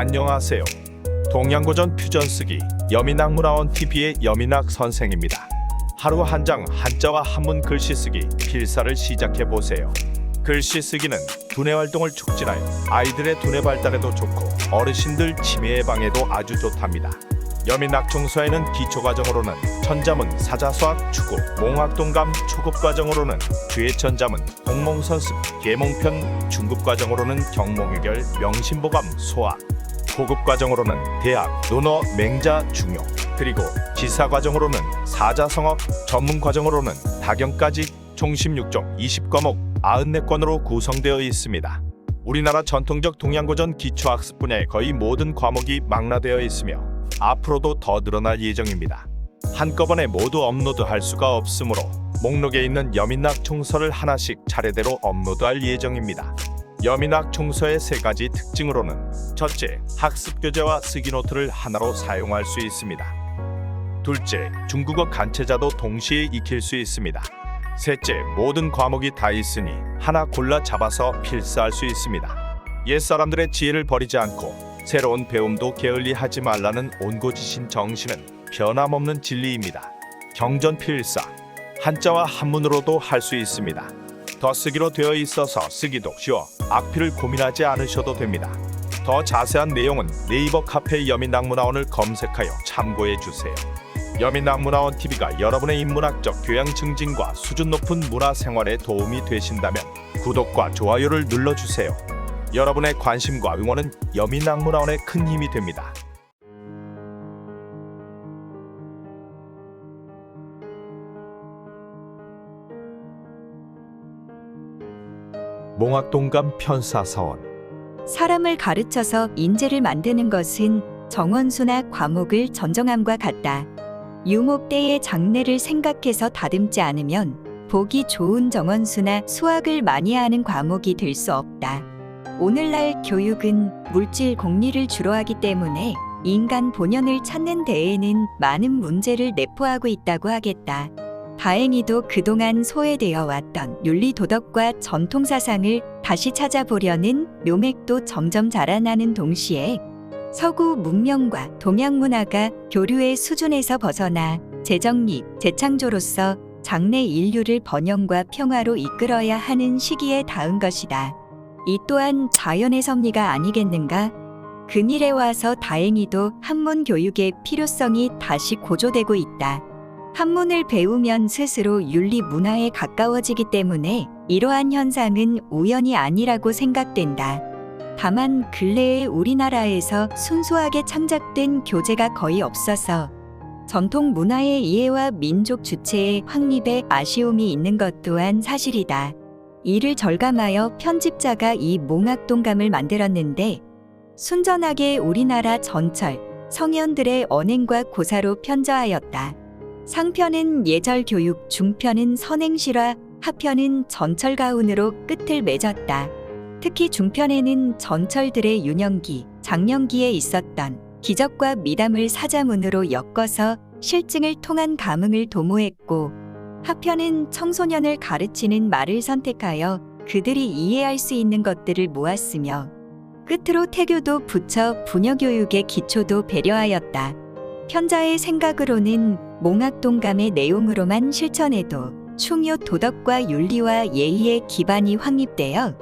안녕하세요. 동양고전 퓨전 쓰기 여민학 문화원 TV의 여민학 선생입니다. 하루 한 장 한자와 한문 글씨 쓰기 필사를 시작해 보세요. 글씨 쓰기는 두뇌 활동을 촉진하여 아이들의 두뇌 발달에도 좋고 어르신들 치매 예방에도 아주 좋답니다. 여민학종서에는 기초 과정으로는 천자문, 사자수학, 추구, 몽학동감, 초급 과정으로는 주해천자문, 공몽선습, 계몽편, 중급 과정으로는 경몽해결, 명심보감, 소학, 고급 과정으로는 대학, 논어, 맹자, 중요, 그리고 기사과정으로는 사자성어, 전문 과정으로는 다경까지 총 16종 20과목 94권으로 구성되어 있습니다. 우리나라 전통적 동양고전 기초학습 분야의 거의 모든 과목이 망라되어 있으며 앞으로도 더 늘어날 예정입니다. 한꺼번에 모두 업로드할 수가 없으므로 목록에 있는 여민학 총서를 하나씩 차례대로 업로드할 예정입니다. 여민학 총서의 세 가지 특징으로는 첫째, 학습 교재와 쓰기 노트를 하나로 사용할 수 있습니다. 둘째, 중국어 간체자도 동시에 익힐 수 있습니다. 셋째, 모든 과목이 다 있으니 하나 골라 잡아서 필사할 수 있습니다. 옛사람들의 지혜를 버리지 않고 새로운 배움도 게을리하지 말라는 온고지신 정신은 변함없는 진리입니다. 경전 필사 한자와 한문으로도 할 수 있습니다. 더 쓰기로 되어 있어서 쓰기도 쉬워 악필을 고민하지 않으셔도 됩니다. 더 자세한 내용은 네이버 카페 여민학문화원을 검색하여 참고해 주세요. 여민학문화원 TV가 여러분의 인문학적 교양 증진과 수준 높은 문화 생활에 도움이 되신다면 구독과 좋아요를 눌러주세요. 여러분의 관심과 응원은 여민학문화원에 큰 힘이 됩니다. 몽학동감 편사서원 사람을 가르쳐서 인재를 만드는 것은 정원수나 과목을 전정함과 같다. 유목 때의 장래를 생각해서 다듬지 않으면 보기 좋은 정원수나 수학을 많이 하는 과목이 될 수 없다. 오늘날 교육은 물질 공리를 주로 하기 때문에 인간 본연을 찾는 데에는 많은 문제를 내포하고 있다고 하겠다. 다행히도 그동안 소외되어 왔던 윤리 도덕과 전통 사상을 다시 찾아보려는 묘맥도 점점 자라나는 동시에 서구 문명과 동양 문화가 교류의 수준에서 벗어나 재정립, 재창조로서 장래 인류를 번영과 평화로 이끌어야 하는 시기에 닿은 것이다. 이 또한 자연의 섭리가 아니겠는가? 근일에 와서 다행히도 한문 교육의 필요성이 다시 고조되고 있다. 한문을 배우면 스스로 윤리 문화에 가까워지기 때문에 이러한 현상은 우연이 아니라고 생각된다. 다만 근래에 우리나라에서 순수하게 창작된 교재가 거의 없어서 전통 문화의 이해와 민족 주체의 확립에 아쉬움이 있는 것 또한 사실이다. 이를 절감하여 편집자가 이 몽학동감을 만들었는데 순전하게 우리나라 전철, 성현들의 언행과 고사로 편저하였다. 상편은 예절 교육, 중편은 선행실화, 하편은 전철 가운으로 끝을 맺었다. 특히 중편에는 전철들의 유년기, 장년기에 있었던 기적과 미담을 사자문으로 엮어서 실증을 통한 감흥을 도모했고, 하편은 청소년을 가르치는 말을 선택하여 그들이 이해할 수 있는 것들을 모았으며, 끝으로 태교도 붙여 부녀교육의 기초도 배려하였다. 편자의 생각으로는 몽학동감의 내용으로만 실천해도 충요 도덕과 윤리와 예의의 기반이 확립되어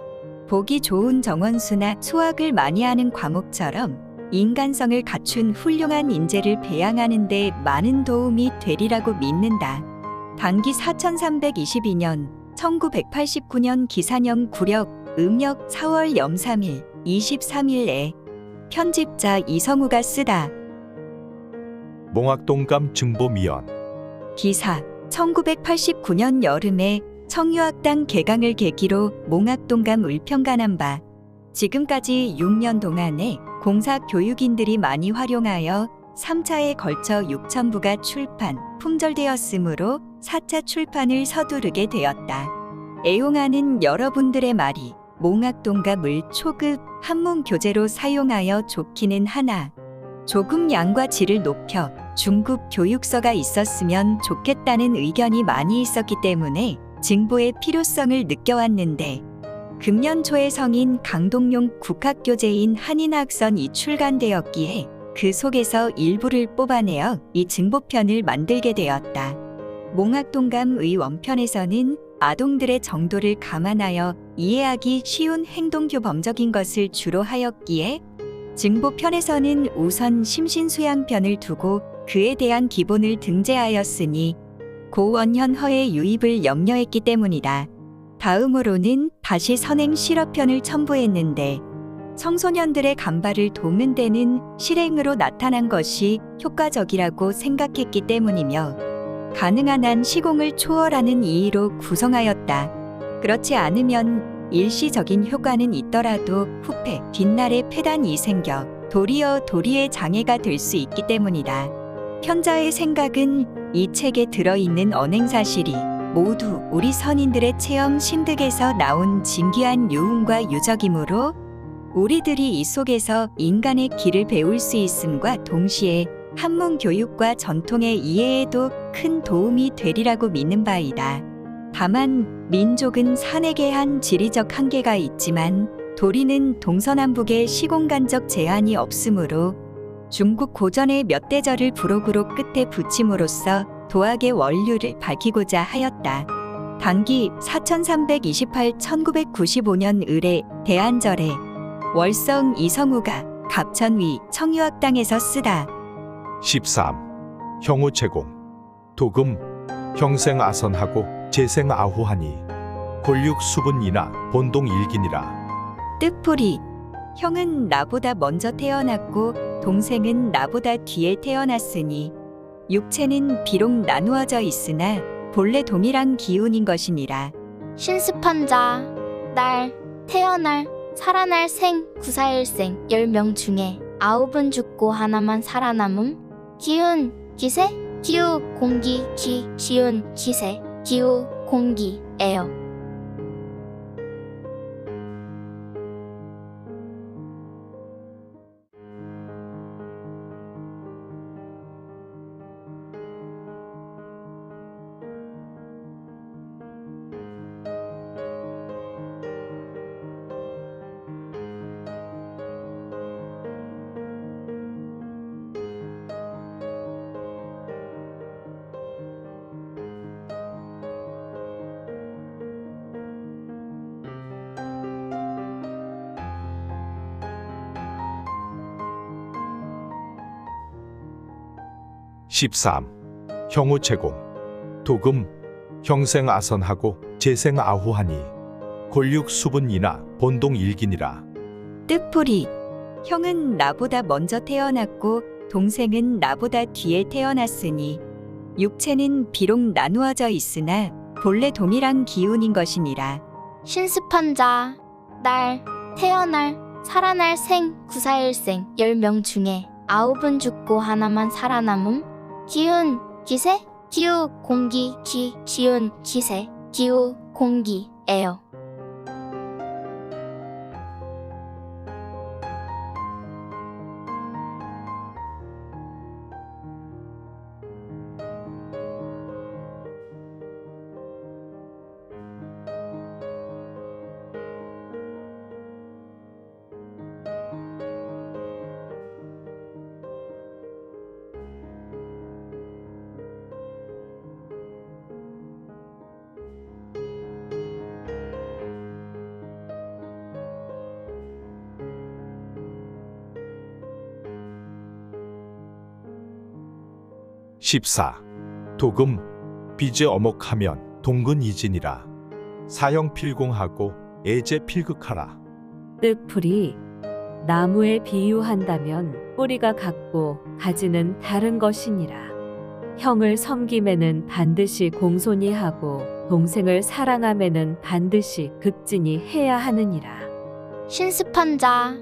보기 좋은 정원수나 수학을 많이 하는 과목처럼 인간성을 갖춘 훌륭한 인재를 배양하는 데 많은 도움이 되리라고 믿는다. 단기 4322년 1989년 기산형 구력 음력 4월 염 3일 23일에 편집자 이성우가 쓰다. 몽학동감 증보미연. 기사 1989년 여름에 청유학당 개강을 계기로 몽학동감 을평가한 바. 지금까지 6년 동안에 공사 교육인들이 많이 활용하여 3차에 걸쳐 6천부가 출판, 품절되었으므로 4차 출판을 서두르게 되었다. 애용하는 여러분들의 말이 몽학동감을 초급 한문 교재로 사용하여 좋기는 하나. 조금 양과 질을 높여 중급 교육서가 있었으면 좋겠다는 의견이 많이 있었기 때문에 증보의 필요성을 느껴왔는데 금년 초에 성인 강동용 국학교재인 한인학선이 출간되었기에 그 속에서 일부를 뽑아내어 이 증보편을 만들게 되었다. 몽학동감의 원편에서는 아동들의 정도를 감안하여 이해하기 쉬운 행동교범적인 것을 주로 하였기에 증보편에서는 우선 심신수양편을 두고 그에 대한 기본을 등재하였으니 고원현 허의 유입을 염려했기 때문이다. 다음으로는 다시 선행 실어편을 첨부했는데 청소년들의 간발을 돕는 데는 실행으로 나타난 것이 효과적이라고 생각했기 때문이며 가능한 한 시공을 초월하는 이의로 구성하였다. 그렇지 않으면 일시적인 효과는 있더라도 후패, 뒷날에 폐단이 생겨 도리어 도리의 장애가 될 수 있기 때문이다. 편자의 생각은 이 책에 들어있는 언행사실이 모두 우리 선인들의 체험 심득에서 나온 진귀한 유흥과 유적이므로 우리들이 이 속에서 인간의 길을 배울 수 있음과 동시에 한문 교육과 전통의 이해에도 큰 도움이 되리라고 믿는 바이다. 다만 민족은 산에게 한 지리적 한계가 있지만 도리는 동서남북의 시공간적 제한이 없으므로 중국 고전의 몇 대절을 부록으로 끝에 붙임으로써 도학의 원류를 밝히고자 하였다. 당기 4328-1995년 을에 대한절에 월성 이성우가 갑천위 청유학당에서 쓰다. 13. 형우 제공 도금 형생 아선하고 재생 아후하니 골육 수분이나 본동 일긴이라 뜻풀이 형은 나보다 먼저 태어났고 동생은 나보다 뒤에 태어났으니 육체는 비록 나누어져 있으나 본래 동일한 기운인 것이니라. 신습한 자, 날, 태어날, 살아날 생, 구사일생, 열 명 중에 아홉은 죽고 하나만 살아남음. 기운, 기세, 기우, 공기, 기, 기운, 기세, 기우, 공기, 에요. 십삼. 형우 제공. 도금. 형생 아선하고 재생 아후하니. 골육 수분이나 본동 일긴이라. 뜻풀이. 형은 나보다 먼저 태어났고 동생은 나보다 뒤에 태어났으니 육체는 비록 나누어져 있으나 본래 동일한 기운인 것이니라. 신습한 자, 날, 태어날, 살아날 생, 구사일생, 열 명 중에 아홉은 죽고 하나만 살아남음. 기운, 기세, 기우, 공기, 기, 기운, 기세, 기우, 공기, 에요. 십사 도금 비제 어목하면 동근 이진이라 사형 필공하고 애제 필극하라 뜻풀이 나무에 비유한다면 뿌리가 같고 가지는 다른 것이니라. 형을 섬김에는 반드시 공손히 하고 동생을 사랑함에는 반드시 극진히 해야 하느니라. 신습한 자,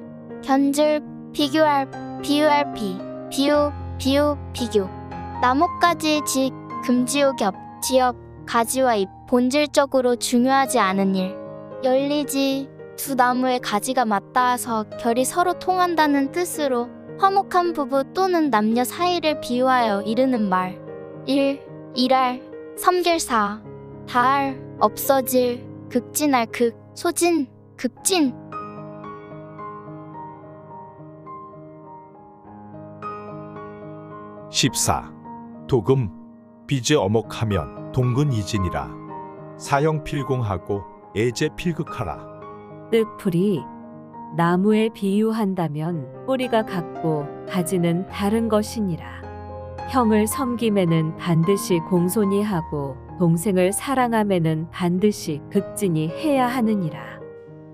견줄, 비교할, 비유할 비, 비유, 비유, 비교. 나뭇가지 직, 금지옥엽, 지엽, 가지와 잎, 본질적으로 중요하지 않은 일. 열리지, 두 나무의 가지가 맞닿아서 결이 서로 통한다는 뜻으로 화목한 부부 또는 남녀 사이를 비유하여 이르는 말. 일, 일할, 섬길사, 다할, 없어질, 극진할 극, 소진, 급진 14. 도금 비제 어목하면 동근 이진이라 사형 필공하고 애제 필극하라 뜻풀이 나무에 비유한다면 뿌리가 같고 가지는 다른 것이니라. 형을 섬김에는 반드시 공손히 하고 동생을 사랑함에는 반드시 극진히 해야 하느니라.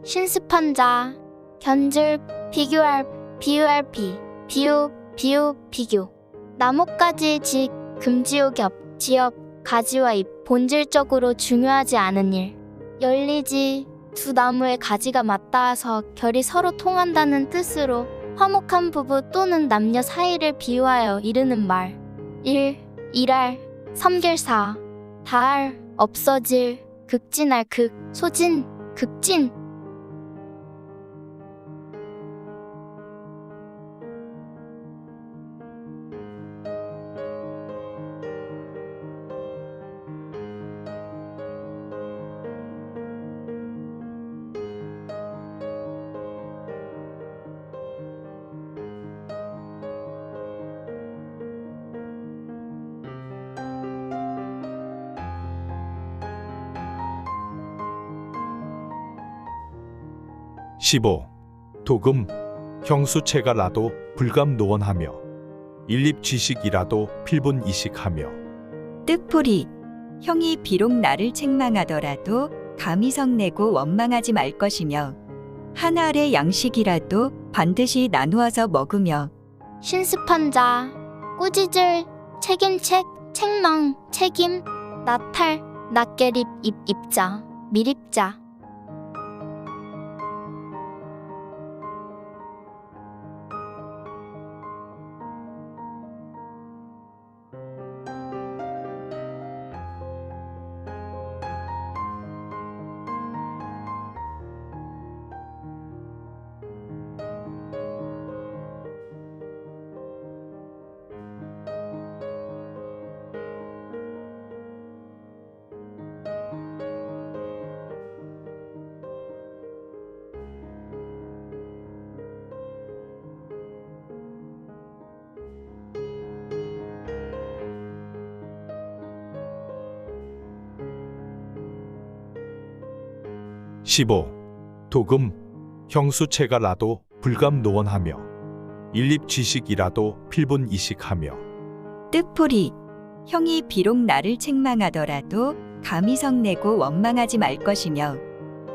신습한 자 견줄 비교할 비유할 비 비유 비유 비교 나뭇가지 직 금지옥엽 지엽 가지와 잎 본질적으로 중요하지 않은 일. 열리지 두 나무의 가지가 맞닿아서 결이 서로 통한다는 뜻으로 화목한 부부 또는 남녀 사이를 비유하여 이르는 말. 일, 일할, 섬길사, 다할, 없어질, 극진할 극, 소진, 극진, 15. 도금 형수체가 라도 불감 노원하며 일립지식이라도 필분 이식하며 뜻풀이 형이 비록 나를 책망하더라도 감히 성내고 원망하지 말 것이며 한 알의 양식이라도 반드시 나누어서 먹으며 신습한 자, 꾸짖을, 책임책, 책망, 책임, 나탈, 낯게립, 입, 입자, 미립자. 15. 도금 형수체가 라도 불감 노원하며 일립지식이라도 필분 이식하며 뜻풀이 형이 비록 나를 책망하더라도 감히 성내고 원망하지 말 것이며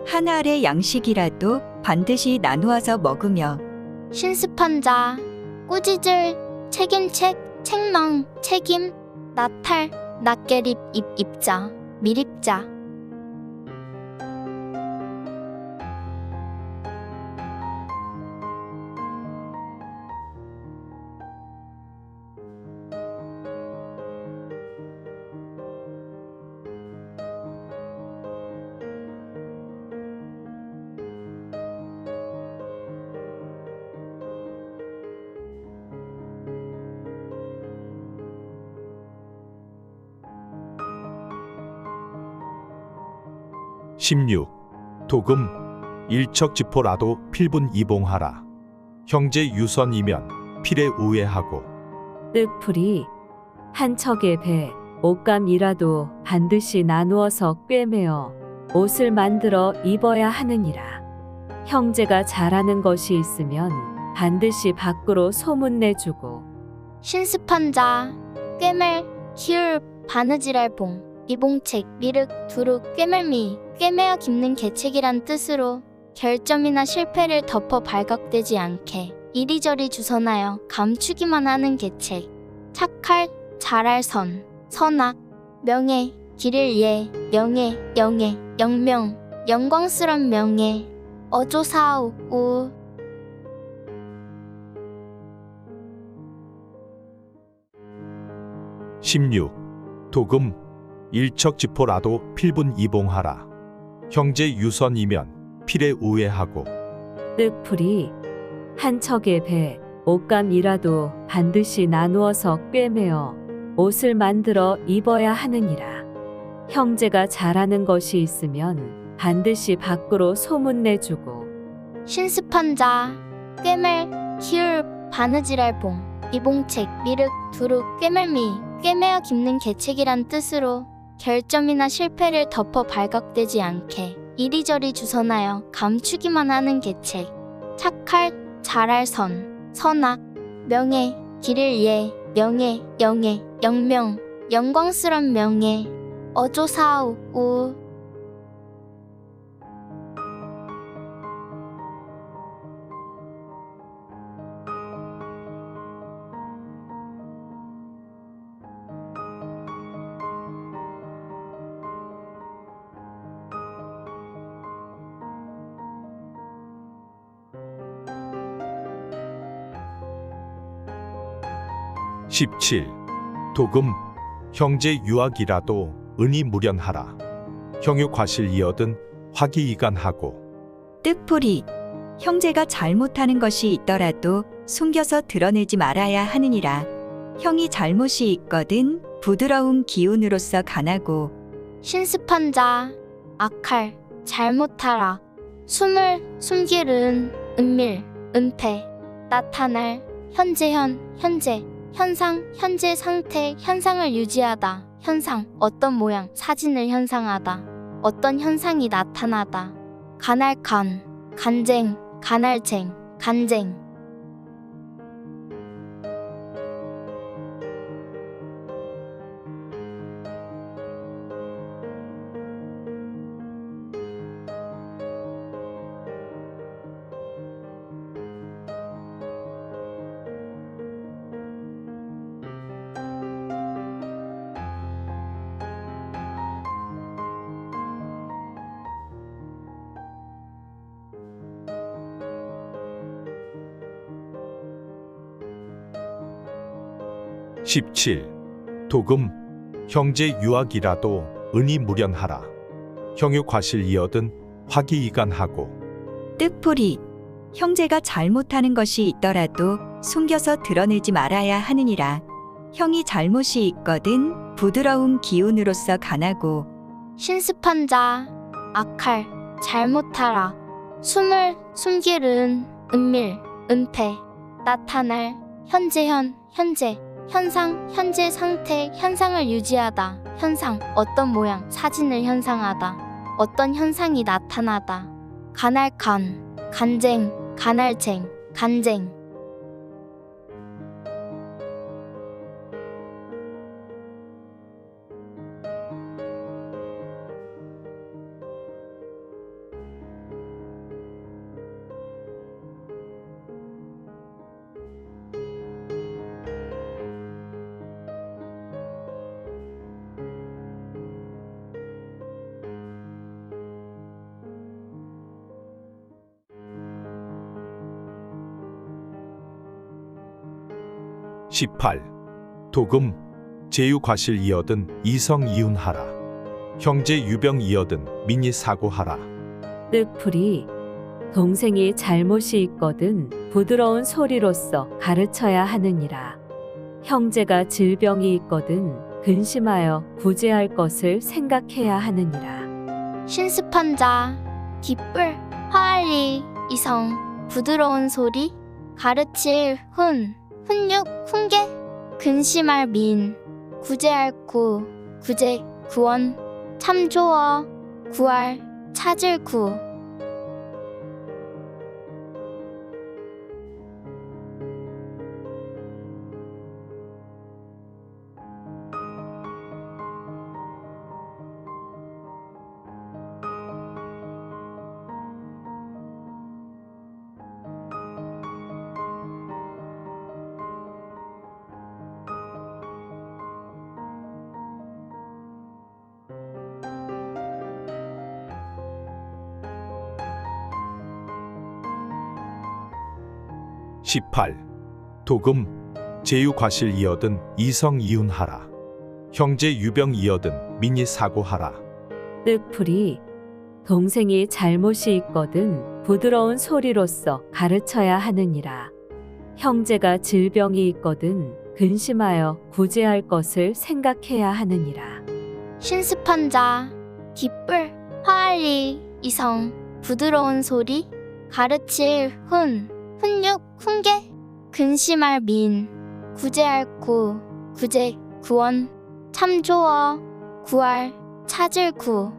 한 알의 양식이라도 반드시 나누어서 먹으며 신습한 자, 꾸짖을, 책임책, 책망, 책임, 나탈, 낯게립, 입, 입자, 미립자. 16. 도금. 일척지포라도 필분 이봉하라. 형제 유선이면 필에 우애하고. 뜻풀이 한 척의 배, 옷감이라도 반드시 나누어서 꿰매어 옷을 만들어 입어야 하느니라. 형제가 잘하는 것이 있으면 반드시 밖으로 소문내주고. 신습한 자, 꿰멜, 키울, 바느질할 봉, 미봉책, 미륵, 두룩, 꿰멜미, 꿰매어 깁는 계책이란 뜻으로 결점이나 실패를 덮어 발각되지 않게 이리저리 주선하여 감추기만 하는 계책. 착할, 잘할 선, 선악, 명예, 길을 예, 명예, 영예, 영명, 영광스런 명예, 어조사우, 우, 16. 도금 일척지포라도 필분 이봉하라 형제 유선이면 필에 우애하고 뜻풀이 한 척의 배, 옷감이라도 반드시 나누어서 꿰매어 옷을 만들어 입어야 하느니라. 형제가 잘하는 것이 있으면 반드시 밖으로 소문내주고 신습한 자 꿰멜 키울 바느질할 봉 이봉책 미륵 두룩 꿰멜미 꿰매어 깊는 계책이란 뜻으로 결점이나 실패를 덮어 발각되지 않게 이리저리 주선하여 감추기만 하는 계책. 착할 잘할 선 선악 명예 길을 예 명예 영예 영명 영광스런 명예. 어조사우 우 17. 도금 형제 유학이라도 은이 무련하라. 형유 과실 이어든 화기이간하고 뜻풀이 형제가 잘못하는 것이 있더라도 숨겨서 드러내지 말아야 하느니라. 형이 잘못이 있거든 부드러운 기운으로서 간하고 신습한 자, 악할, 잘못하라, 숨을, 숨길은, 은밀, 은폐, 나타날, 현재현, 현재, 현상, 현재 상태, 현상을 유지하다, 현상, 어떤 모양, 사진을 현상하다, 어떤 현상이 나타나다, 간할 간, 간쟁, 간할쟁, 간쟁. 십칠. 도금 형제 유학이라도 은이 무련하라. 형유 과실 이어든 화기이간하고. 뜻풀이 형제가 잘못하는 것이 있더라도 숨겨서 드러내지 말아야 하느니라. 형이 잘못이 있거든 부드러운 기운으로서 간하고. 신습한 자, 악할, 잘못하라, 숨을, 숨길은, 은밀, 은폐, 나타날, 현재현, 현재, 현상, 현재 상태, 현상을 유지하다, 현상, 어떤 모양, 사진을 현상하다, 어떤 현상이 나타나다, 간할간, 간쟁, 간할쟁, 간쟁. 십팔 도금 제유 과실 이어든 이성 이운하라. 형제 유병 이어든 민이 사고하라. 뜻풀이 동생이 잘못이 있거든 부드러운 소리로서 가르쳐야 하느니라. 형제가 질병이 있거든 근심하여 구제할 것을 생각해야 하느니라. 신습한 자, 기쁠, 화알리, 이성, 부드러운 소리, 가르칠, 훈, 훈육, 훈계, 근심할 민, 구제할 구, 구제, 구원, 참조어, 구할, 찾을 구. 십팔 도금 제유 과실 이어든 이성 이운하라. 형제 유병 이어든 민이 사고하라. 뜻풀이 동생이 잘못이 있거든 부드러운 소리로서 가르쳐야 하느니라. 형제가 질병이 있거든 근심하여 구제할 것을 생각해야 하느니라. 신습한 자, 기쁠, 화알리, 이성, 부드러운 소리, 가르칠 훈, 훈육, 훈계, 근심할 민, 구제할 구, 구제, 구원, 참조어, 구할, 찾을 구.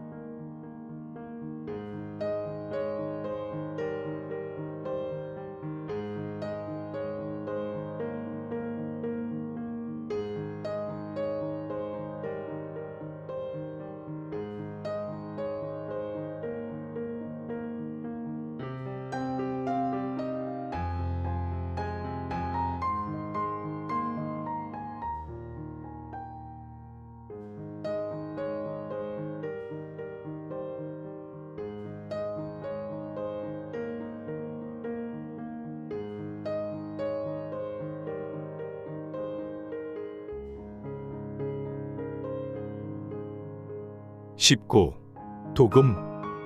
십구 도금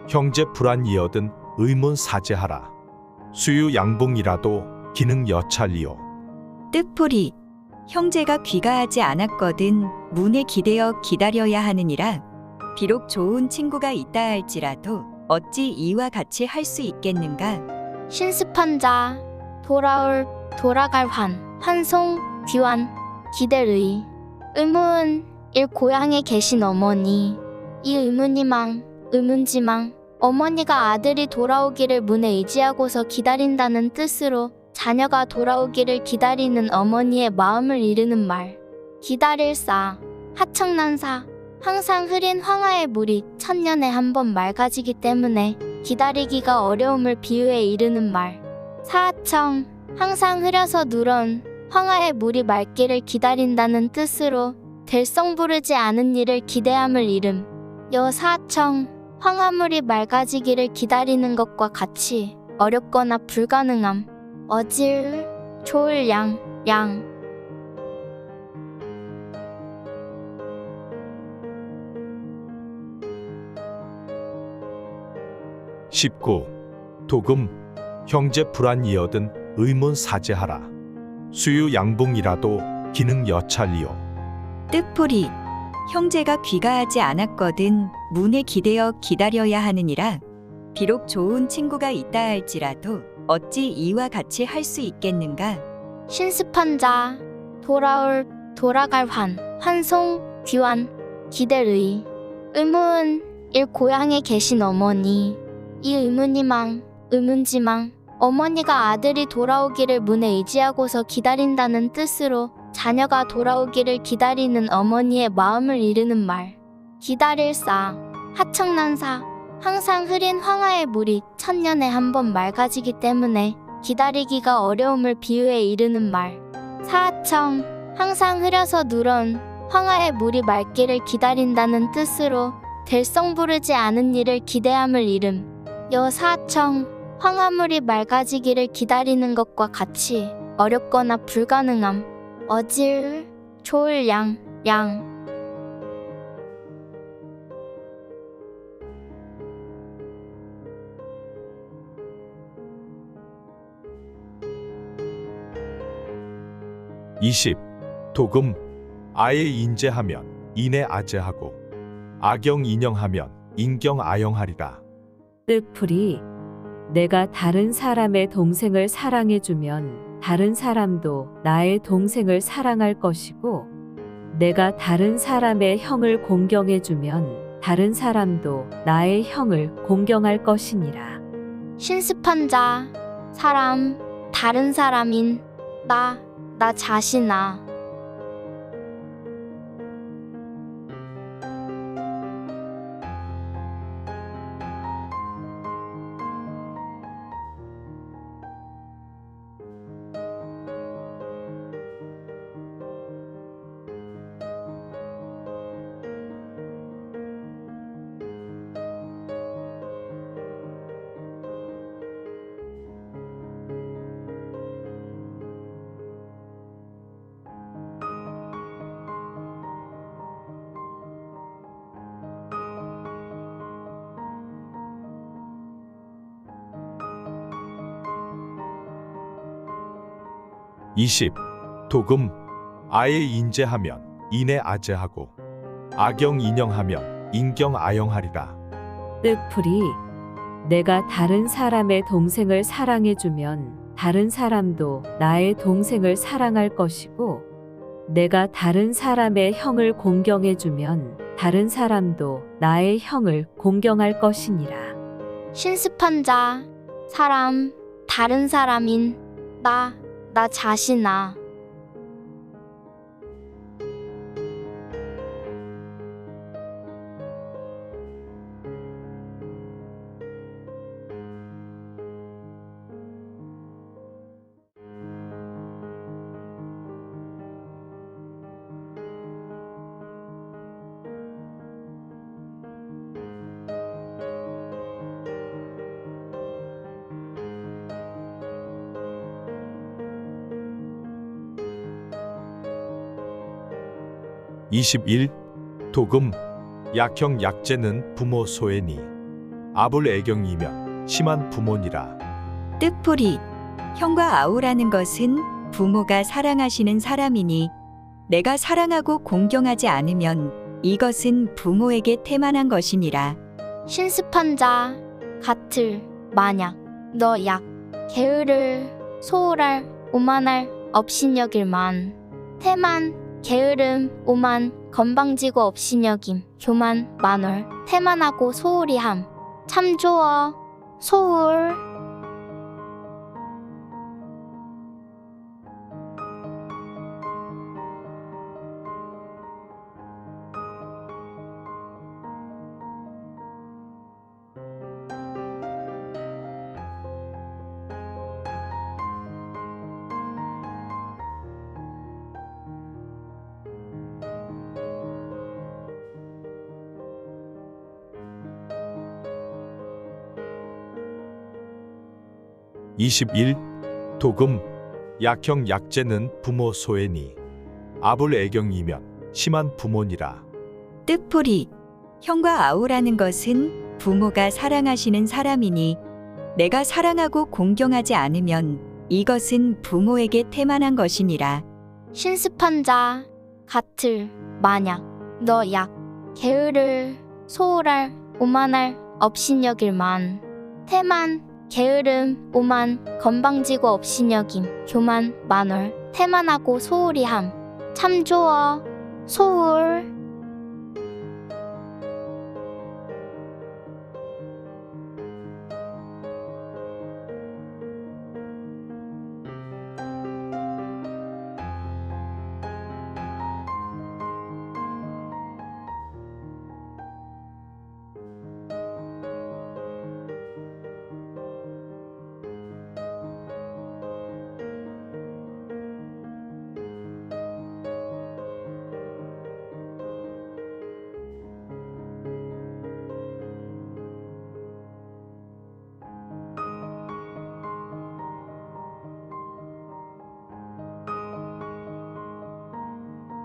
형제 불안 이어든 의문 사죄하라 수유 양봉이라도 기능 여찰리요 뜻풀이 형제가 귀가하지 않았거든 문에 기대어 기다려야 하느니라 비록 좋은 친구가 있다 할지라도 어찌 이와 같이 할 수 있겠는가 신습한 자, 돌아올, 돌아갈 환, 환송, 귀환, 기대의. 의문, 일 고향에 계신 어머니. 이 의문이망, 의문지망, 어머니가 아들이 돌아오기를 문에 의지하고서 기다린다는 뜻으로 자녀가 돌아오기를 기다리는 어머니의 마음을 이르는 말. 기다릴사, 하청난사, 항상 흐린 황하의 물이 천년에 한 번 맑아지기 때문에 기다리기가 어려움을 비유해 이르는 말. 사하청, 항상 흐려서 누런 황하의 물이 맑기를 기다린다는 뜻으로 될성 부르지 않은 일을 기대함을 이름. 여사청, 황하물이 맑아지기를 기다리는 것과 같이 어렵거나 불가능함. 어질, 좋을 양, 양. 십구 도금 형제 불안 이어든 의문 사죄하라 수유 양봉이라도 기능 여찰리요 뜻풀이 형제가 귀가하지 않았거든 문에 기대어 기다려야 하느니라 비록 좋은 친구가 있다 할지라도 어찌 이와 같이 할 수 있겠는가 신습한 자, 돌아올, 돌아갈 환, 환송, 귀환, 기대의. 의문, 일 고향에 계신 어머니. 이 의문이망, 의문지망, 어머니가 아들이 돌아오기를 문에 의지하고서 기다린다는 뜻으로 자녀가 돌아오기를 기다리는 어머니의 마음을 이르는 말. 기다릴 사, 하청난사, 항상 흐린 황하의 물이 천년에 한 번 맑아지기 때문에 기다리기가 어려움을 비유해 이르는 말. 사하청, 항상 흐려서 누런 황하의 물이 맑기를 기다린다는 뜻으로 될성 부르지 않은 일을 기대함을 이름. 여사청, 황하물이 맑아지기를 기다리는 것과 같이 어렵거나 불가능함. 어질, 좋을 양, 양. 이십 도금 아예 인재하면 인해 아재하고 악영 인영하면 인경 아영하리라 뜻풀이 내가 다른 사람의 동생을 사랑해주면 다른 사람도 나의 동생을 사랑할 것이고 내가 다른 사람의 형을 공경해주면 다른 사람도 나의 형을 공경할 것이니라. 신습한 자, 사람, 다른 사람인 나, 나 자신아. 이십. 도금 아예 인재하면 인해 아재하고 악영 인영하면 인경 아영하리라. 뜻풀이 내가 다른 사람의 동생을 사랑해주면 다른 사람도 나의 동생을 사랑할 것이고, 내가 다른 사람의 형을 공경해주면 다른 사람도 나의 형을 공경할 것이니라. 신습한 자, 사람, 다른 사람인 나, 나 자신아. (21) 도금 약형 약제는 부모 소애니 아불 애경이면 심한 부모니라 뜻풀이 형과 아우라는 것은 부모가 사랑하시는 사람이니 내가 사랑하고 공경하지 않으면 이것은 부모에게 태만한 것이니라. 신습한 자, 같을, 만약, 너 약, 게으를, 소홀할, 오만할, 업신여길만, 태만, 게으름, 오만, 건방지고 업신여김, 교만, 만월, 태만하고 소홀히함, 참 좋어, 소홀. (21) 도금 약형 약제는 부모 소애니 아불 애경이면 심한 부모니라 뜻풀이 형과 아우라는 것은 부모가 사랑하시는 사람이니 내가 사랑하고 공경하지 않으면 이것은 부모에게 태만한 것이니라. 신습한 자, 같을, 만약, 너 약, 게으를, 소홀할, 오만할, 업신여길만, 태만, 게으름, 오만, 건방지고 업신여김, 교만, 만월, 태만하고 소홀히함, 참 좋어, 소홀.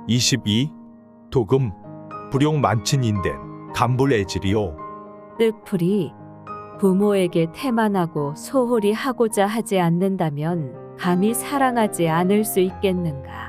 (22) 도금 불용 만친인된 간불 애질이요 뜻풀이 부모에게 태만하고 소홀히 하고자 하지 않는다면 감히 사랑하지 않을 수 있겠는가?